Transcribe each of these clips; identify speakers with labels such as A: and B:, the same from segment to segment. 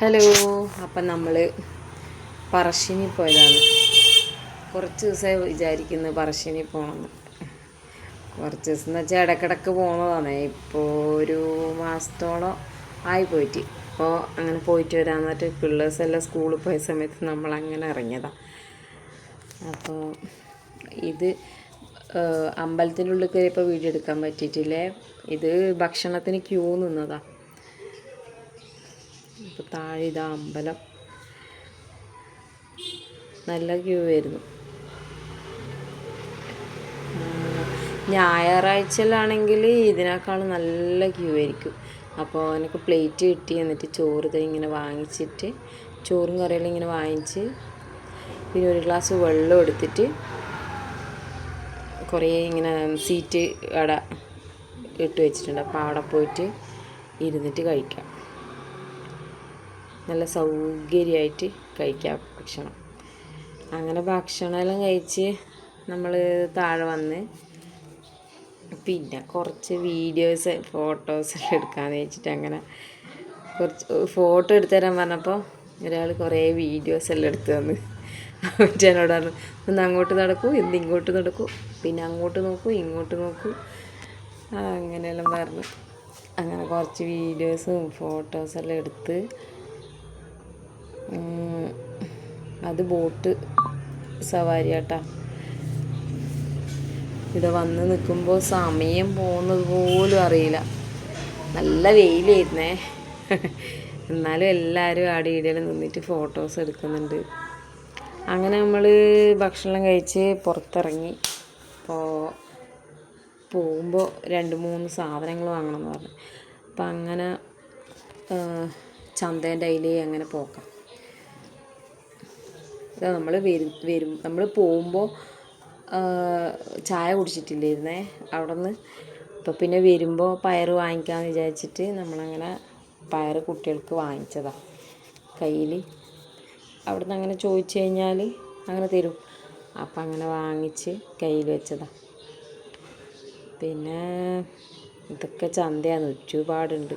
A: Hello അപ്പം നമ്മൾ പറശ്ശിനി പോയതാണ്. കുറച്ച് ദിവസമായി വിചാരിക്കുന്നു പറശ്ശിനി പോകണമെന്ന് കുറച്ച് ദിവസം എന്ന് വെച്ചാൽ ഇടക്കിടക്ക് പോകുന്നതാണ് ഇപ്പോൾ ഒരു മാസത്തോളം ആയി പോയിട്ട്. അപ്പോൾ അങ്ങനെ പോയിട്ട് വരാൻ പറഞ്ഞിട്ട് പിള്ളേഴ്സ് എല്ലാം സ്കൂളിൽ പോയ സമയത്ത് നമ്മൾ അങ്ങനെ ഇറങ്ങിയതാണ് അപ്പോൾ ഇത് അമ്പലത്തിന്റെ ഉള്ളിൽ കയറിയപ്പോൾ വീഡിയോ എടുക്കാൻ പറ്റിയിട്ടില്ലേ? ഇത് ഭക്ഷണത്തിന് ക്യൂ നിന്നതാണ് അപ്പോൾ താഴെ ഇതാ അമ്പലം. നല്ല ക്യൂ ആയിരുന്നു. ഞായറാഴ്ചയിലാണെങ്കിൽ ഇതിനേക്കാളും നല്ല ക്യൂ ആയിരിക്കും. അപ്പോൾ എനിക്ക് പ്ലേറ്റ് കിട്ടി എന്നിട്ട് ചോറ് ഇങ്ങനെ വാങ്ങിച്ചിട്ട് ചോറും കറിയെല്ലാം ഇങ്ങനെ വാങ്ങിച്ച് പിന്നെ ഒരു ഗ്ലാസ് വെള്ളം എടുത്തിട്ട് കുറേ ഇങ്ങനെ സീറ്റ് അവിടെ ഇട്ട് വെച്ചിട്ടുണ്ട്. അപ്പോൾ അവിടെ പോയിട്ട് ഇരുന്നിട്ട് കഴിക്കാം. നല്ല സൗകര്യമായിട്ട് കഴിക്കാം ഭക്ഷണം. അങ്ങനെ ഭക്ഷണമെല്ലാം കഴിച്ച് നമ്മൾ താഴെ വന്ന് പിന്നെ കുറച്ച് വീഡിയോസ് ഫോട്ടോസ് എടുക്കാമെന്ന് വെച്ചിട്ട് അങ്ങനെ കുറച്ച് ഫോട്ടോ എടുത്തു തരാൻ പറഞ്ഞപ്പോൾ ഒരാൾ കുറേ വീഡിയോസ് എല്ലാം എടുത്തു തന്നു. എന്നോട് പറഞ്ഞു ഒന്ന് അങ്ങോട്ട് നടക്കൂ ഇന്ന് ഇങ്ങോട്ട് നടക്കൂ പിന്നെ അങ്ങോട്ട് നോക്കൂ ഇങ്ങോട്ട് നോക്കൂ. അങ്ങനെയെല്ലാം പറഞ്ഞു. അങ്ങനെ കുറച്ച് വീഡിയോസും ഫോട്ടോസെല്ലാം എടുത്ത് അത് ബോട്ട് സവാരി ആട്ടാ ഇവിടെ വന്ന് നിൽക്കുമ്പോൾ സമയം പോകുന്നത് പോലും അറിയില്ല. നല്ല വെയിലായിരുന്നേ. എന്നാലും എല്ലാവരും ആടെ ഇടയിൽ നിന്നിട്ട് ഫോട്ടോസ് എടുക്കുന്നുണ്ട്. അങ്ങനെ നമ്മൾ ഭക്ഷണം കഴിച്ച് പുറത്തിറങ്ങി. അപ്പോൾ പോകുമ്പോൾ രണ്ട് മൂന്ന് സാധനങ്ങൾ വാങ്ങണം എന്ന് പറഞ്ഞു. അപ്പം അങ്ങനെ ചന്തേന്റെ അതിലേ അങ്ങനെ പോക്കാം. ഇതാ നമ്മൾ വരും വരും. നമ്മൾ പോകുമ്പോൾ ചായ കുടിച്ചിട്ടില്ലായിരുന്നേ അവിടെ നിന്ന് അപ്പോൾ പിന്നെ വരുമ്പോൾ പയർ വാങ്ങിക്കാമെന്ന് വിചാരിച്ചിട്ട് നമ്മളങ്ങനെ പയർ കുട്ടികൾക്ക് വാങ്ങിച്ചതാണ് കയ്യിൽ അവിടെ നിന്ന് അങ്ങനെ ചോദിച്ചു കഴിഞ്ഞാൽ അങ്ങനെ തരും. അപ്പം അങ്ങനെ വാങ്ങിച്ച് കയ്യിൽ വെച്ചതാണ് പിന്നെ ഇതൊക്കെ ചന്തയാണ്. ഒരുപാടുണ്ട്.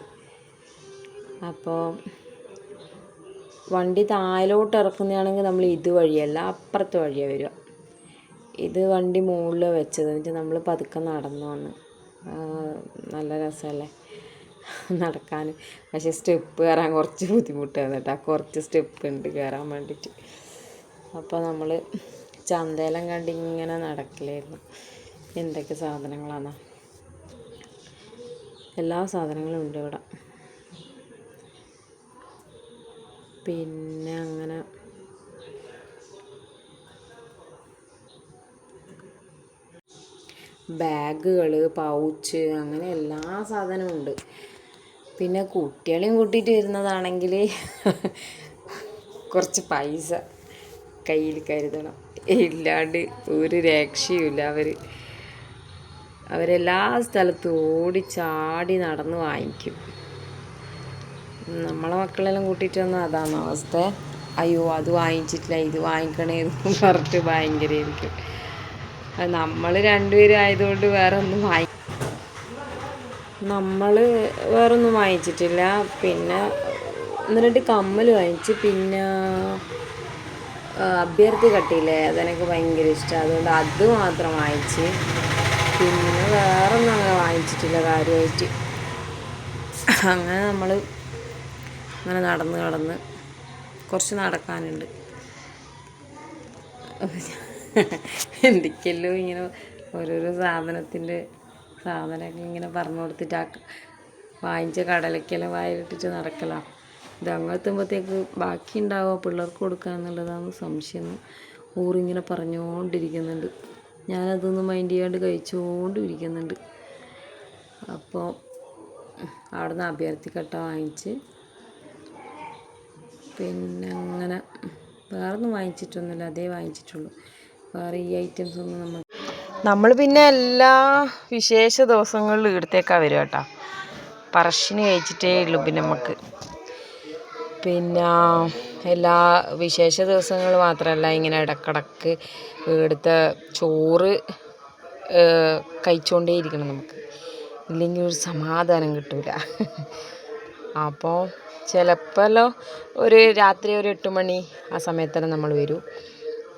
A: അപ്പോൾ വണ്ടി താഴോട്ട് ഇറക്കുന്നതാണെങ്കിൽ നമ്മൾ ഇതുവഴിയല്ല അപ്പുറത്തെ വഴിയാണ് വരിക. ഇത് വണ്ടി മുകളിൽ വെച്ചത്. എന്നിട്ട് നമ്മൾ പതുക്കെ നടന്നു വന്ന് നല്ല രസമല്ലേ നടക്കാൻ. പക്ഷേ സ്റ്റെപ്പ് കയറാൻ കുറച്ച് ബുദ്ധിമുട്ടാണ് കേട്ടോ. കുറച്ച് സ്റ്റെപ്പ് ഉണ്ട് കയറാൻ വേണ്ടിയിട്ട്. അപ്പോൾ നമ്മൾ ചന്തയിലും കണ്ട് ഇങ്ങനെ നടക്കലായിരുന്നു. എന്തൊക്കെ സാധനങ്ങളാണ് എല്ലാ സാധനങ്ങളും ഉണ്ട് ഇവിടെ. പിന്നെ അങ്ങനെ ബാഗുകൾ പൗച്ച് അങ്ങനെ എല്ലാ സാധനവും ഉണ്ട്. പിന്നെ കുട്ടികളെയും കൂട്ടിയിട്ട് വരുന്നതാണെങ്കിൽ കുറച്ച് പൈസ കയ്യിൽ കരുതണം. ഇല്ലാണ്ട് ഒരു രക്ഷയുമില്ല അവർ അവരെല്ലാ സ്ഥലത്തും ഓടി ചാടി നടന്ന് വാങ്ങിക്കും. നമ്മളെ മക്കളെല്ലാം കൂട്ടിയിട്ട് വന്നാൽ അതാണ് അവസ്ഥ. അയ്യോ അത് വാങ്ങിച്ചിട്ടില്ല ഇത് വാങ്ങിക്കണേ എന്ന് പറഞ്ഞിട്ട് ഭയങ്കരമായിരിക്കും നമ്മൾ രണ്ടുപേരും ആയതുകൊണ്ട് വേറെ ഒന്നും വാങ്ങി നമ്മൾ വേറൊന്നും വാങ്ങിച്ചിട്ടില്ല. പിന്നെ ഒന്ന് രണ്ട് കമ്മൽ വാങ്ങിച്ച്. പിന്നെ അഭ്യർത്ഥി കട്ടിയില്ലേ? അതെനിക്ക് ഭയങ്കര ഇഷ്ടമാണ് അതുകൊണ്ട് അത് മാത്രം വാങ്ങിച്ച്. പിന്നെ വേറൊന്നും അങ്ങനെ വാങ്ങിച്ചിട്ടില്ല കാര്യമായിട്ട്. അങ്ങനെ നമ്മൾ അങ്ങനെ നടന്ന് നടന്ന് കുറച്ച് നടക്കാനുണ്ട്. എന്തൊക്കെയല്ലോ ഇങ്ങനെ ഓരോരോ സാധനത്തിന്റെ സാധനമൊക്കെ ഇങ്ങനെ പറഞ്ഞു കൊടുത്തിട്ട് ആ വാങ്ങിച്ച കടലക്കെല്ലാം വായിലിട്ടിട്ട് നടക്കലാണ് ഇത് അങ്ങെത്തുമ്പോഴത്തേക്ക് ബാക്കി ഉണ്ടാവുക പിള്ളേർക്ക് കൊടുക്കുക എന്നുള്ളതാണ് സംശയം. ഊറിങ്ങനെ പറഞ്ഞുകൊണ്ടിരിക്കുന്നുണ്ട്. ഞാനതൊന്നും മൈൻഡ് ചെയ്യാണ്ട് കഴിച്ചുകൊണ്ടിരിക്കുന്നുണ്ട്. അപ്പോൾ അവിടെ നിന്ന് അഭ്യർത്ഥിക്കട്ട വാങ്ങിച്ച് പിന്നെ അങ്ങനെ വേറൊന്നും വാങ്ങിച്ചിട്ടൊന്നുമില്ല അതേ വാങ്ങിച്ചിട്ടുള്ളൂ. വേറെ ഈ ഐറ്റംസ് ഒന്നും നമ്മൾ നമ്മൾ പിന്നെ എല്ലാ വിശേഷ ദിവസങ്ങളിലും ഇവിടത്തേക്കാണ് വരിക കേട്ടോ. പറശ്ശിനി കഴിച്ചിട്ടേ ഉള്ളൂ പിന്നെ നമുക്ക്. പിന്നെ എല്ലാ വിശേഷ ദിവസങ്ങൾ മാത്രമല്ല ഇങ്ങനെ ഇടക്കിടക്ക് ഇവിടുത്തെ ചോറ് കഴിച്ചുകൊണ്ടേയിരിക്കണം നമുക്ക്. ഇല്ലെങ്കിൽ ഒരു സമാധാനം കിട്ടൂല. അപ്പോൾ ചിലപ്പോഴല്ലോ ഒരു രാത്രി ഒരു എട്ട് മണി ആ സമയത്തെല്ലാം നമ്മൾ വരും.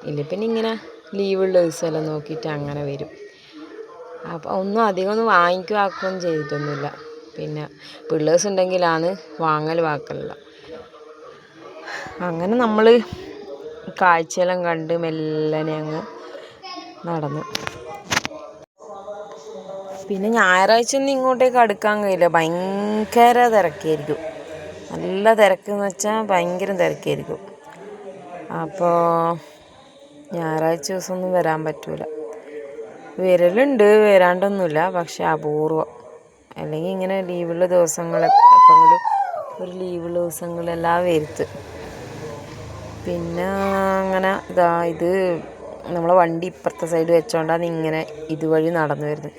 A: ഇല്ല? പിന്നെ ഇങ്ങനെ ലീവുള്ള ദിവസമെല്ലാം നോക്കിയിട്ട് അങ്ങനെ വരും. അപ്പോൾ ഒന്നും അധികം ഒന്നും വാങ്ങിക്കുവാക്കുകയും ചെയ്തിട്ടൊന്നുമില്ല. പിന്നെ പിള്ളേഴ്സ് ഉണ്ടെങ്കിലാണ് വാങ്ങൽ വാക്കലില്ല അങ്ങനെ നമ്മൾ കാഴ്ചയെല്ലാം കണ്ട് മെല്ലനെ അങ്ങ് നടന്നു. പിന്നെ ഞായറാഴ്ച ഒന്നും ഇങ്ങോട്ടേക്ക് അടുക്കാൻ കഴിയില്ല. ഭയങ്കര തിരക്കായിരിക്കും. നല്ല തിരക്കെന്ന് വെച്ചാൽ ഭയങ്കര തിരക്കായിരിക്കും. അപ്പോൾ ഞായറാഴ്ച ദിവസമൊന്നും വരാൻ പറ്റൂല. വരലുണ്ട് വരാണ്ടൊന്നുമില്ല. പക്ഷെ അപൂർവം. അല്ലെങ്കിൽ ഇങ്ങനെ ലീവുള്ള ദിവസങ്ങൾ എപ്പോഴെങ്കിലും ഒരു ലീവുള്ള ദിവസങ്ങളെല്ലാം വരുത്ത്. പിന്നെ അങ്ങനെ ഇതാ ഇത് നമ്മളെ വണ്ടി ഇപ്പുറത്തെ സൈഡ് വെച്ചോണ്ടാണ് ഇങ്ങനെ ഇതുവഴി നടന്നു വരുന്നത്.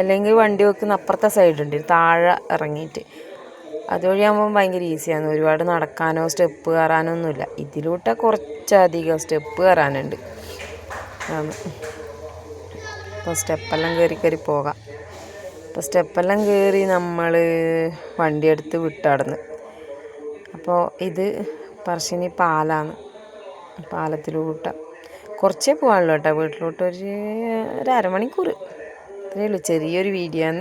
A: അല്ലെങ്കിൽ വണ്ടി വെക്കുന്ന അപ്പുറത്തെ സൈഡ് ഉണ്ട് താഴെ ഇറങ്ങിയിട്ട്. അതുവഴിയാകുമ്പോൾ ഭയങ്കര ഈസിയാണ്. ഒരുപാട് നടക്കാനോ സ്റ്റെപ്പ് കയറാനോ ഒന്നുമില്ല. ഇതിലൂടെ കുറച്ചധികം സ്റ്റെപ്പ് കയറാനുണ്ട്. അപ്പോൾ സ്റ്റെപ്പെല്ലാം കയറി കയറി പോകാം. അപ്പോൾ സ്റ്റെപ്പെല്ലാം കയറി നമ്മൾ വണ്ടിയെടുത്ത് വിട്ടടന്ന്. അപ്പോൾ ഇത് പറശ്ശിനി പാലാണ്. പാലത്തിലൂട്ട കുറച്ചേ പോകാനുള്ളൂ കേട്ടോ. വീട്ടിലോട്ട് ഒരു ഒരു അരമണിക്കൂർ. അത്രയേ ഉള്ളൂ. ചെറിയൊരു വീഡിയോ ആണ്.